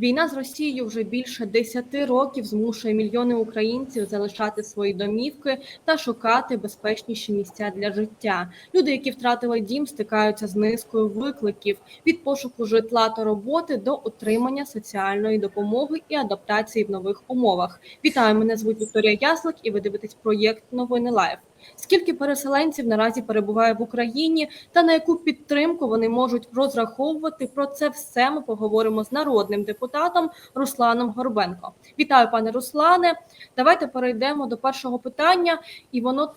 Війна з Росією вже більше 10 років змушує мільйони українців залишати свої домівки та шукати безпечніші місця для життя. Люди, які втратили дім, стикаються з низкою викликів від пошуку житла та роботи до отримання соціальної допомоги і адаптації в нових умовах. Вітаю, мене звуть Вікторія Яслик, і ви дивитесь проєкт Новини Лайф. Скільки переселенців наразі перебуває в Україні та на яку підтримку вони можуть розраховувати? Про це все ми поговоримо з народним депутатом Русланом Горбенко. Вітаю, пане Руслане. Давайте перейдемо до першого питання, і воно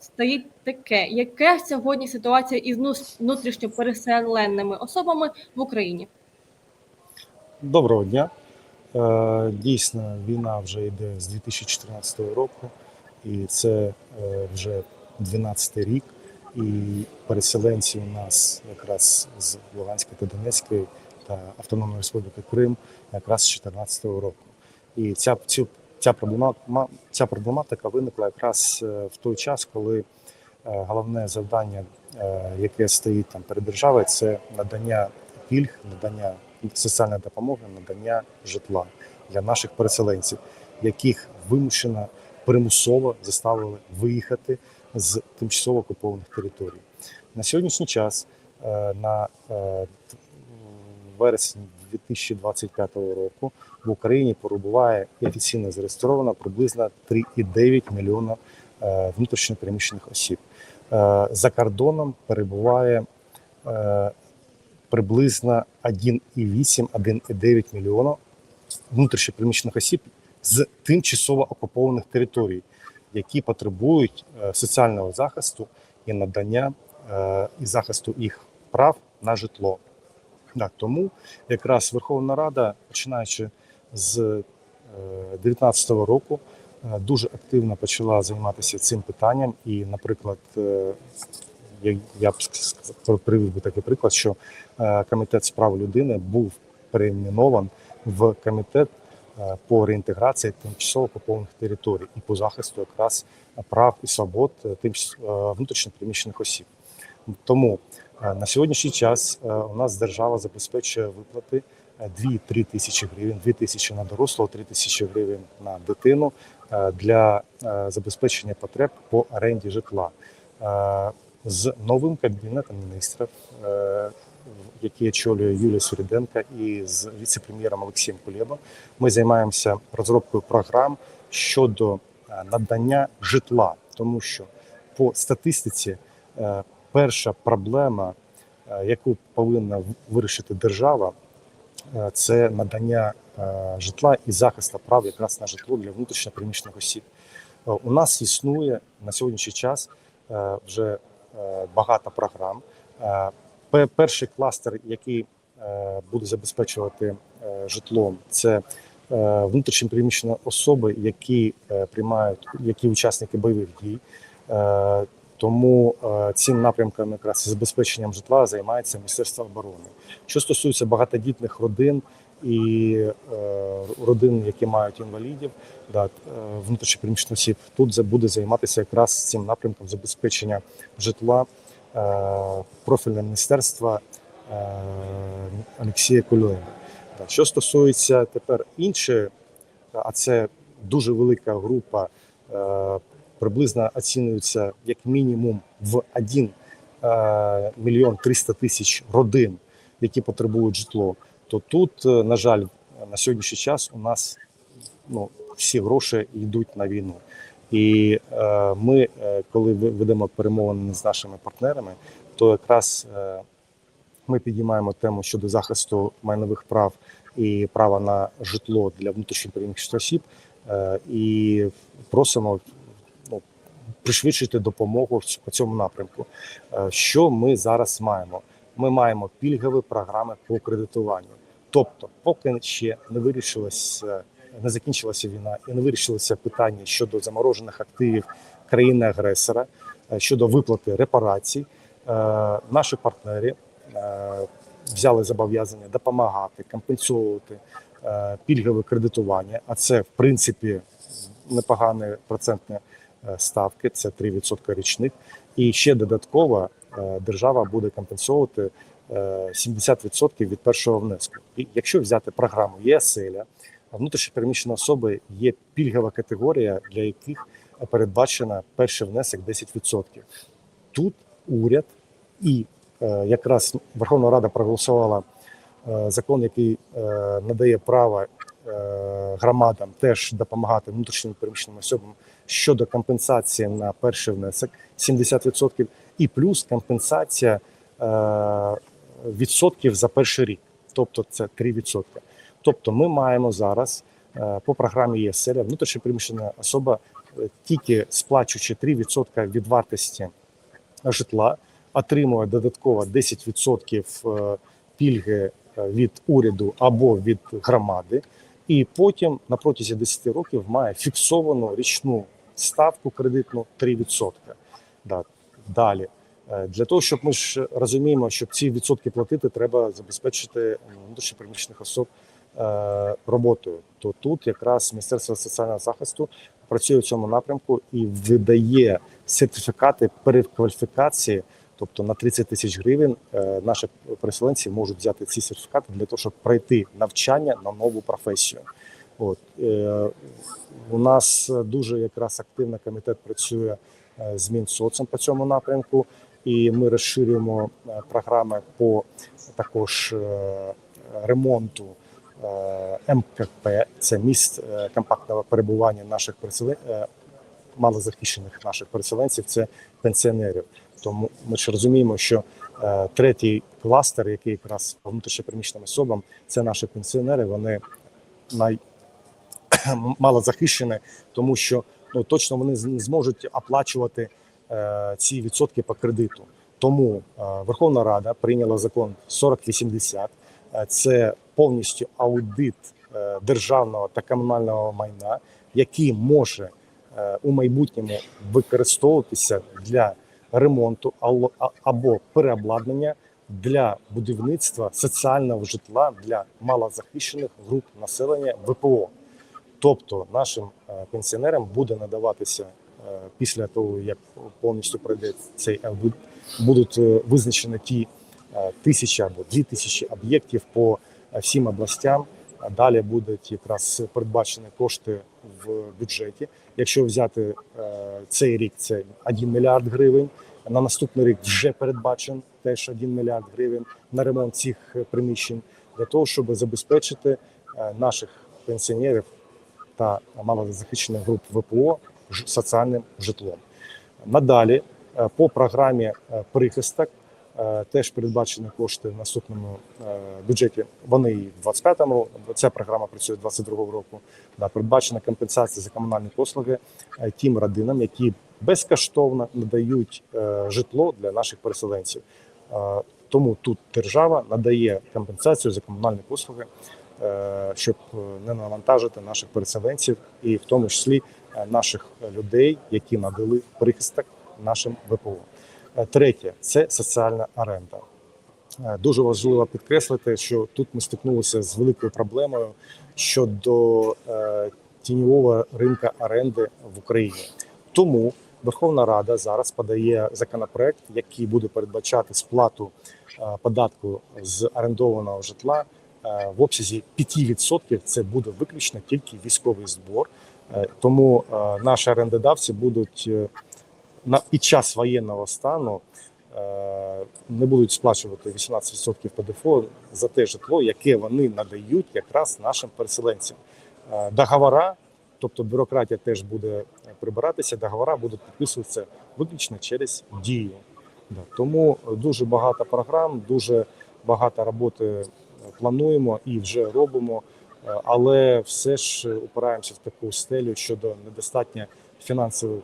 стоїть таке: яка сьогодні ситуація із внутрішньо переселеними особами в Україні? Доброго дня. Е, Дійсно, війна вже йде з 2014 року, і це е, вже 12 рік. І переселенці у нас якраз з Луганської та Донецької та Автономної Республіки Крим якраз з 2014 року. І ця цю ця проблематика, ця проблематика виникла якраз е, в той час, коли е, головне завдання, яке стоїть там перед державою, це надання пільг, надання соціальної допомоги, надання житла для наших переселенців, яких вимушено примусово заставили виїхати з тимчасово окупованих територій. На сьогоднішній час е, на е, вересень 2025 року в Україні перебуває офіційно зареєстровано приблизно 3,9 мільйона е, внутрішньопереміщених осіб. За кордоном перебуває приблизно 1,8-1,9 мільйона внутрішньопереміщених осіб з тимчасово окупованих територій, які потребують соціального захисту і надання і захисту їх прав на житло. Так, тому якраз Верховна Рада, починаючи з 2019 року, дуже активно почала займатися цим питанням. І, наприклад, я б привів би такий приклад, що комітет з прав людини був перейменований в комітет по реінтеграції тимчасово окупованих територій і по захисту якраз прав і свобод внутрішньо переміщених осіб. Тому на сьогоднішній час у нас держава забезпечує виплати 2-3 тисячі гривень, 2 тисячі на дорослого, 3 тисячі гривень на дитину для забезпечення потреб по оренді житла. З новим кабінетом міністрів, який очолює Юлія Суріденка, і з віце-прем'єром Олексієм Кулєбом, ми займаємося розробкою програм щодо надання житла, тому що по статистиці перша проблема, яку повинна вирішити держава, це надання житла і захисту прав якраз на житло для внутрішньопереміщених осіб. У нас існує на сьогоднішній час вже багато програм. Перший кластер, який буде забезпечувати житлом, це внутрішньо переміщені особи, які приймають які учасники бойових дій. Тому цим напрямком, якраз забезпеченням житла, займається Міністерство оборони. Що стосується багатодітних родин і родин, які мають інвалідів, да, внутрішньопереміщених осіб, тут буде займатися якраз цим напрямком забезпечення житла профільне міністерство Олексія Кульова. Що стосується тепер іншої, а це дуже велика група приблизно оцінюється як мінімум в 1 мільйон 300 тисяч родин, які потребують житло. То тут, на жаль, на сьогоднішній час у нас ну, всі гроші йдуть на війну. І е, ми, коли ведемо перемовини з нашими партнерами, то якраз е, ми підіймаємо тему щодо захисту майнових прав і права на житло для внутрішньопереміщених осіб, е, і просимо пришвидшити допомогу по цьому напрямку. Що ми зараз маємо? Ми маємо пільгові програми по кредитуванню. Тобто, поки ще не вирішилася, не закінчилася війна і не вирішилося питання щодо заморожених активів країни-агресора, щодо виплати репарацій, наші партнери взяли зобов'язання допомагати, компенсувати пільгове кредитування. А це в принципі непогане процентне ставки, це 3% річних. І ще додатково держава буде компенсувати е, 70% від першого внеску. І якщо взяти програму ЄСЕЛЯ, внутрішньопереміщені особи є пільгова категорія, для яких передбачена перший внесок 10%. Тут уряд і е, якраз Верховна Рада проголосувала е, закон, який е, надає право громадам теж допомагати внутрішньо переміщеним особам щодо компенсації на перший внесок 70%, і плюс компенсація відсотків за перший рік, тобто це 3%. Тобто ми маємо зараз е, по програмі ЄСЕЛЯ внутрішньо переміщена особа, е, тільки сплачуючи 3% від вартості житла, отримує додатково 10% е, пільги від уряду або від громади, і потім на протязі 10 років має фіксовану річну ставку кредитну 3%. Да. Далі. Для того, щоб ми ж розуміємо, щоб ці відсотки платити, треба забезпечити внутрішньопереміщених особ роботою. То тут якраз Міністерство соціального захисту працює в цьому напрямку і видає сертифікати перекваліфікації. Тобто на 30 тисяч гривень е, наші переселенці можуть взяти ці сертифікати для того, щоб пройти навчання на нову професію. От е, у нас дуже якраз активно комітет працює е, з Мінсоцом по цьому напрямку, і ми розширюємо е, програми по також е, ремонту е, МКП. Це місць е, компактного перебування наших переселенців, малозахищених наших переселенців. Це пенсіонерів. Тому ми ж розуміємо, що е, третій кластер, який якраз по внутрішньопереміщеним особам, це наші пенсіонери. Вони най мало захищені, тому що ну точно вони не зможуть оплачувати е, ці відсотки по кредиту. Тому е, Верховна Рада прийняла закон 4080. Е, Це повністю аудит е, державного та комунального майна, який може е, у майбутньому використовуватися для ремонту або переобладнання для будівництва соціального житла для малозахищених груп населення ВПО. Тобто нашим е, пенсіонерам буде надаватися після того, як повністю пройде цей аудит, будуть визначені ті тисячі або дві тисячі об'єктів по всім областям. Далі будуть якраз передбачені кошти в бюджеті. Якщо взяти е, цей рік, це 1 мільярд гривень. На наступний рік вже передбачен теж 1 мільярд гривень на ремонт цих е, приміщень для того, щоб забезпечити е, наших пенсіонерів та малозахищених груп ВПО соціальним житлом. Надалі е, по програмі е, прихисток е, теж передбачені кошти в наступному е, бюджеті. Вони і в 25-му, ця програма працює 22-го року. Да, передбачена компенсація за комунальні послуги е, тим родинам, які безкоштовно надають е, житло для наших переселенців. Е, Тому тут держава надає компенсацію за комунальні послуги е, щоб е, не навантажити наших переселенців, і в тому числі е, наших людей, які надали прихисток нашим ВПО. Е, Третє це соціальна оренда. Е, Дуже важливо підкреслити, що тут ми стикнулися з великою проблемою щодо е, тіньового ринка оренди в Україні. Тому Верховна Рада зараз подає законопроект, який буде передбачати сплату податку з орендованого житла в обсязі 5%. Це буде виключно тільки військовий збор. Тому наші орендодавці будуть на під час воєнного стану е, не будуть сплачувати 18% ПДФО за те житло, яке вони надають якраз нашим переселенцям. Е, Договора, тобто бюрократія теж буде прибиратися, договора будуть підписуватися виключно через дію. Тому дуже багато програм, дуже багато роботи е, плануємо і вже робимо, але все ж упираємося в таку стелю щодо недостатньо фінансових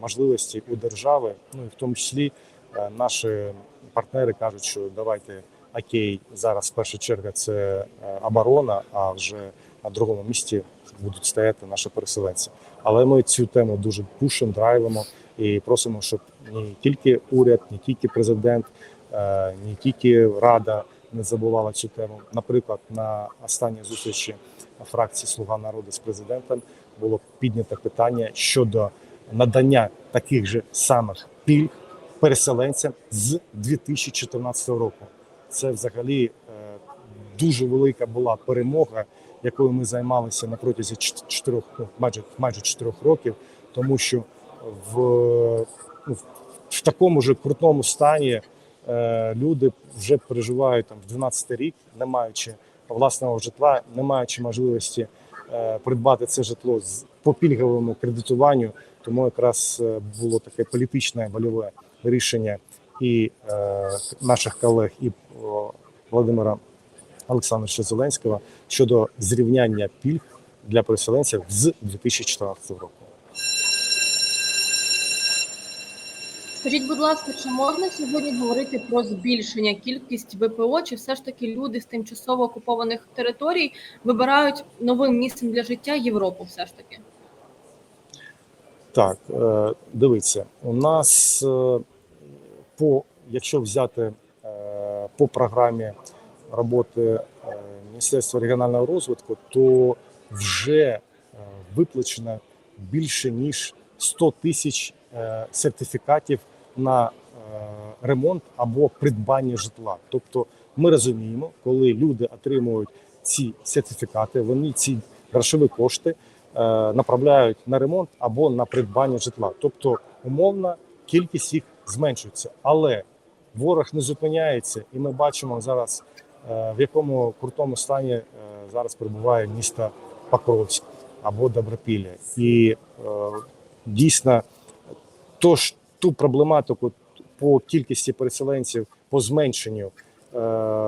можливостей у держави. Ну і в тому числі е, наші партнери кажуть, що давайте окей, зараз перша черга це е, оборона, а вже на другому місці будуть стояти наші переселенці. Але ми цю тему дуже пушимо, драйвимо і просимо, щоб не тільки уряд, не тільки президент, е, не тільки рада не забувала цю тему. Наприклад, на останній зустрічі фракції Слуга народу з президентом було піднято питання щодо надання таких же самих пільг переселенцям з 2014 року. це взагалі е, дуже велика була перемога, якою ми займалися на протязі чотирьох, ну, майже майже чотирьох років, тому що в, ну, в- такому ж крутому стані е, люди вже переживають там в 12 рік, не маючи власного житла, не маючи можливості е, придбати це житло з по пільговому кредитуванню. Тому якраз е, було таке політичне вольове рішення і е, наших колег, і о, Володимира Олександровича Зеленського щодо зрівняння пільг для переселенців з 2014 року. Скажіть, будь ласка, чи можна сьогодні говорити про збільшення кількість ВПО, чи все ж таки люди з тимчасово окупованих територій вибирають новим місцем для життя Європу? Все ж таки. Так, е, дивіться, у нас е, по якщо взяти е, по програмі роботи Міністерства регіонального розвитку, то вже виплачено більше ніж 100 тисяч сертифікатів на ремонт або придбання житла. Тобто, ми розуміємо, коли люди отримують ці сертифікати, вони ці грошові кошти направляють на ремонт або на придбання житла. Тобто, умовно, кількість їх зменшується, але ворог не зупиняється, і ми бачимо зараз, е, в якому крутому стані е, зараз перебуває місто Покровськ або Добропілля. І е, дійсно то ж, ту проблематику по кількості переселенців, по зменшенню е,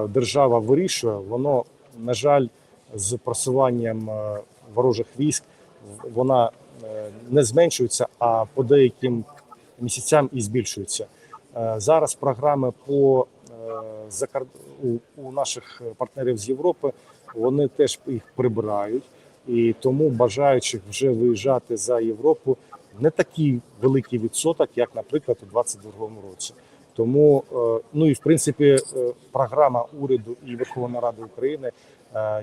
держава вирішує, воно, на жаль, з просуванням е, ворожих військ вона е, не зменшується, а по деяким місяцям і збільшується. Е, Зараз програми по е, у, наших партнерів з Європи вони теж їх прибирають, і тому бажаючих вже виїжджати за Європу не такий великий відсоток, як, наприклад, у 2022 році. Тому, ну і в принципі, програма уряду і Верховної Ради України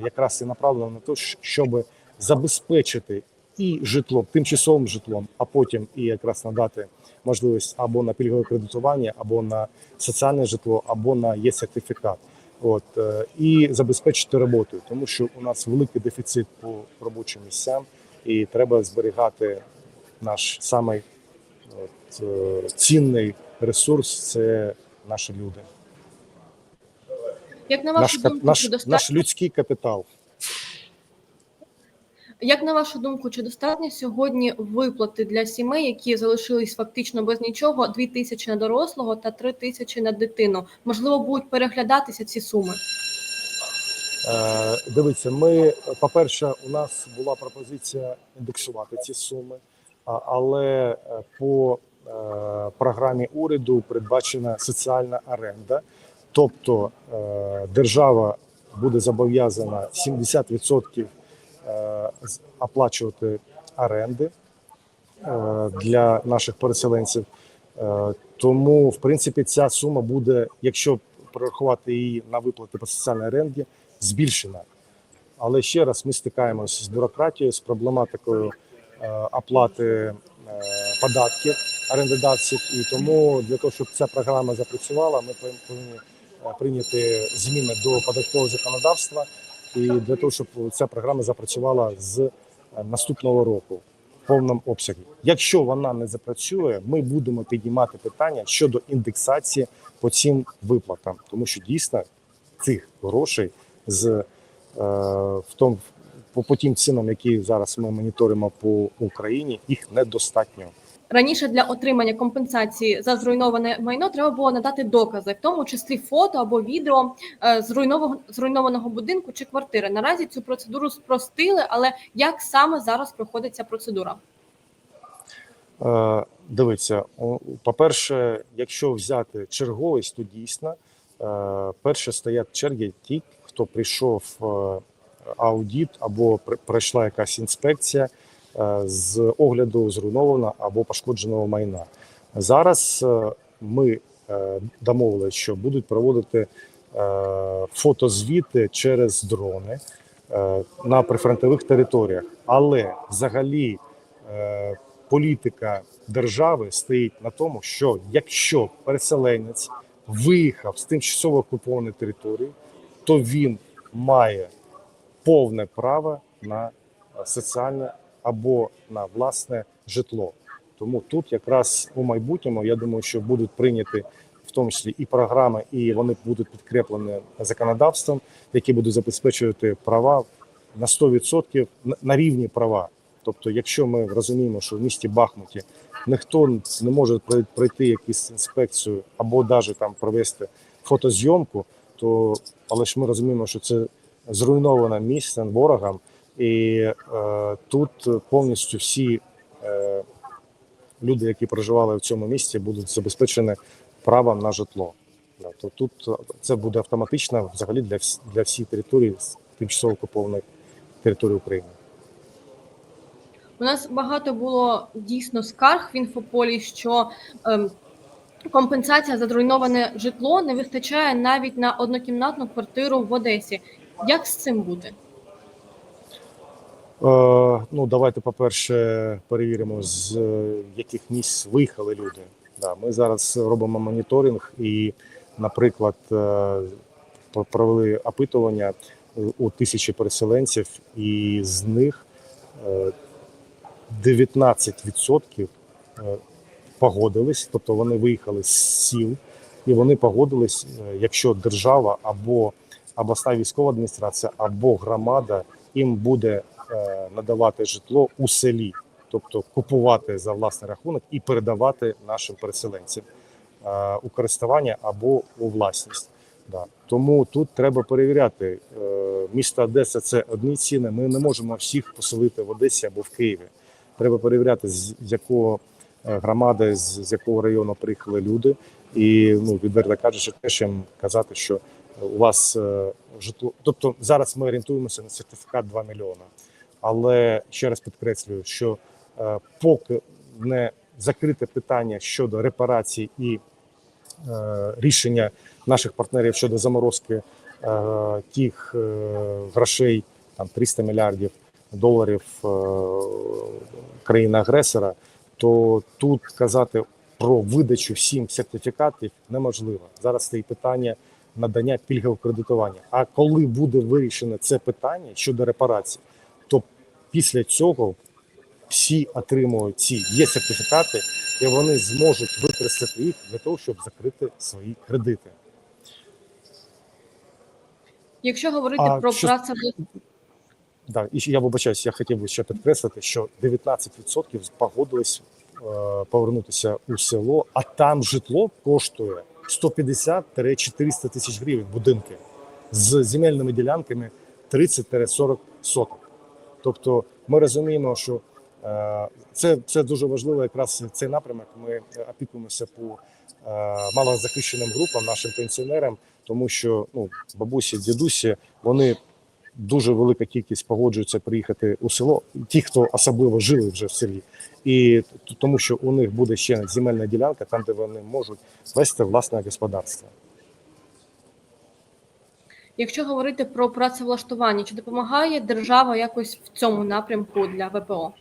якраз і направлена на те, щоб забезпечити і житлом, тимчасовим житлом, а потім і якраз надати можливість або на пільгове кредитування, або на соціальне житло, або на є сертифікат. От е, і забезпечити роботою, тому що у нас великий дефіцит по робочим місцям, і треба зберігати наш самий от, е, цінний ресурс це наші люди. Як на вашу кап- думку, наш, наш людський капітал. Як на вашу думку, чи достатньо сьогодні виплати для сімей, які залишились фактично без нічого, 2 тисячі на дорослого та 3 тисячі на дитину? Можливо, будуть переглядатися ці суми? Е, Дивіться, ми, по-перше, у нас була пропозиція індексувати ці суми, але е, по е, програмі уряду передбачена соціальна оренда, тобто е, держава буде зобов'язана 70% е, з- оплачувати оренди е, для наших переселенців. Е, Тому, в принципі, ця сума буде, якщо прорахувати її на виплати по соціальній оренді, збільшена. Але ще раз ми стикаємося з бюрократією, з проблематикою е, оплати е, податків орендодавців. І тому для того, щоб ця програма запрацювала, ми пов- повинні е, прийняти зміни до податкового законодавства і для того, щоб ця програма запрацювала з е, наступного року в повному обсязі. Якщо вона не запрацює, ми будемо піднімати питання щодо індексації по цим виплатам, тому що дійсно цих грошей з е, в тому по, по тим цінам, які зараз ми моніторимо по Україні, їх недостатньо. Раніше для отримання компенсації за зруйноване майно треба було надати докази, в тому числі фото або відео е, зруйнованого зруйнованого будинку чи квартири. Наразі цю процедуру спростили, але як саме зараз проходить ця процедура? Е, Дивіться, по-перше, якщо взяти черговість, то дійсно е, перше стоять черги ті, хто прийшов е, аудіт або пройшла якась інспекція з огляду зруйнованого або пошкодженого майна. Зараз е, ми е, домовилися, що будуть проводити е, фотозвіти через дрони е, на прифронтових територіях, але взагалі. е, політика держави стоїть на тому, що якщо переселенець виїхав з тимчасово окупованої території, то він має повне право на е, соціальне або на власне житло. Тому тут якраз у майбутньому я думаю, що будуть прийняті в тому числі і програми, і вони будуть підкреплені законодавством, які будуть забезпечувати права на 100% на- рівні права. Тобто, якщо ми розуміємо, що в місті Бахмуті ніхто не може прой- пройти якусь інспекцію або навіть там провести фотозйомку, то але ж ми розуміємо, що це зруйноване місце ворогам, і е, тут повністю всі е, люди, які проживали в цьому місці, будуть забезпечені правом на житло. То тут е, це буде автоматично взагалі для вс- для всієї території тимчасово окупованої території України. У нас багато було дійсно скарг в інфополі, що ем, компенсація за зруйноване житло не вистачає навіть на однокімнатну квартиру в Одесі. Як з цим бути? Е, ну, давайте, по-перше, перевіримо, з е, яких місць виїхали люди. Да, ми зараз робимо моніторинг і, наприклад, е, провели опитування у тисячі переселенців, і з них е, 19% е, погодились, тобто вони виїхали з сіл, і вони погодились, якщо держава або обласна військова адміністрація, або громада їм буде надавати житло у селі, тобто купувати за власний рахунок і передавати нашим переселенцям е, у користування або у власність. Да. Тому тут треба перевіряти. Е, Місто Одеса це одні ціни. Ми не можемо всіх поселити в Одесі або в Києві. Треба перевіряти, з якого е, громади, з, якого району приїхали люди. І ну, відверто кажучи, теж їм казати, що у вас е, житло. Тобто зараз ми орієнтуємося на сертифікат 2 мільйона. Але ще раз підкреслюю, що е, поки не закрите питання щодо репарацій і е, рішення наших партнерів щодо заморозки е, тих грошей, там 300 мільярдів доларів країни-агресора, то тут казати про видачу всім сертифікатів неможливо. Зараз стоїть питання надання пільгового кредитування. А коли буде вирішено це питання щодо репарацій, то після цього всі отримують ці є сертифікати, і вони зможуть використати їх для того, щоб закрити свої кредити. Якщо говорити А про що- працевлаштування, Да, і я вибачаюсь, я хотів би ще підкреслити, що 19% погодились е, повернутися у село, а там житло коштує 150-400 тисяч гривень будинки з земельними ділянками 30-40 соток. Тобто ми розуміємо, що е, це, це дуже важливо, якраз цей напрямок. Ми опікуємося по е, малозахищеним групам, нашим пенсіонерам, тому що ну, бабусі, дідусі, вони дуже велика кількість погоджуються приїхати у село, ті, хто особливо жили вже в селі, і тому, що у них буде ще земельна ділянка, там де вони можуть вести власне господарство. Якщо говорити про працевлаштування, чи допомагає держава якось в цьому напрямку для ВПО?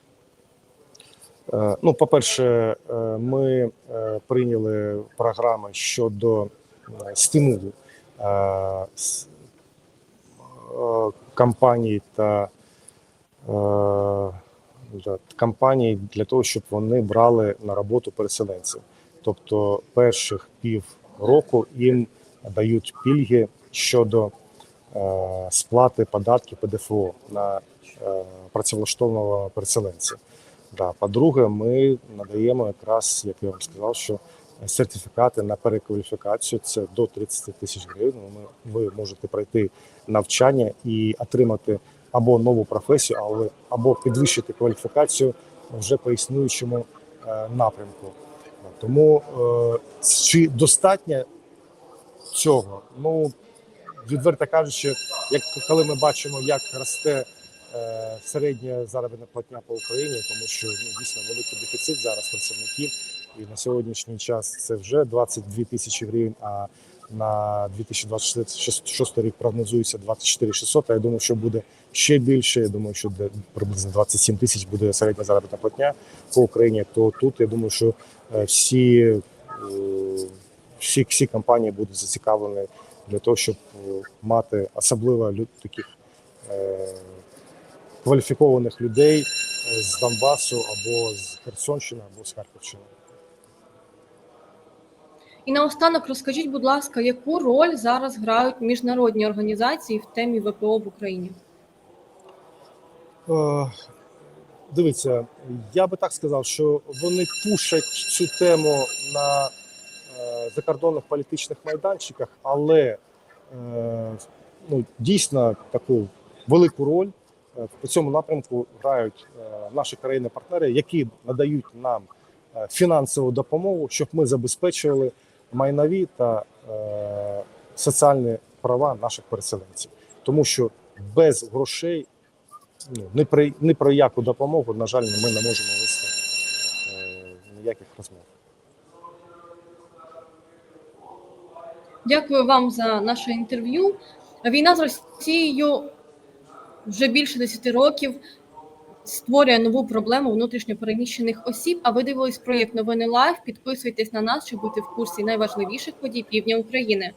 Е, Ну, по-перше, е, ми е, прийняли програми щодо стимулу компаній та компаній для того, щоб вони брали на роботу переселенців. Тобто, перших пів року їм дають пільги щодо сплати податків ПДФО на е, працевлаштованого переселенця. Да. По-друге, ми надаємо якраз, як я вам сказав, що сертифікати на перекваліфікацію це до 30 тисяч гривень. Ви можете пройти навчання і отримати або нову професію, але або підвищити кваліфікацію вже по існуючому е, напрямку. Тому е, чи достатньо цього? Ну відверто кажучи, як коли ми бачимо, як росте е, середня заробітна платня по Україні, тому що ну, дійсно великий дефіцит зараз працівників, і на сьогоднішній час це вже 22 тисячі гривень. А на 2026 рік прогнозується 24 600, а я думаю, що буде ще більше. Я думаю, що приблизно 27 тисяч буде середня заробітна платня по Україні. То тут я думаю, що е, всі, е, всі, всі компанії будуть зацікавлені для того, щоб е, мати особливо лю- таких е, кваліфікованих людей е, з Донбасу або з Херсонщини, або з Харківщини. І наостанок розкажіть, будь ласка, яку роль зараз грають міжнародні організації в темі ВПО в Україні? Е, Дивіться, я би так сказав, що вони пушать цю тему на закордонних політичних майданчиках, але е, ну, дійсно таку велику роль е, по цьому напрямку грають е, наші країни-партнери, які надають нам е, фінансову допомогу, щоб ми забезпечували майнові та е, соціальні права наших переселенців, тому що без грошей ну, ні, про, ні про яку допомогу, на жаль, ми не можемо вести е, ніяких розмов. Дякую вам за наше інтерв'ю. Війна з Росією вже більше 10 років створює нову проблему внутрішньопереміщених осіб. А ви дивились проєкт Новини Лайв. Підписуйтесь на нас, щоб бути в курсі найважливіших подій півдня України.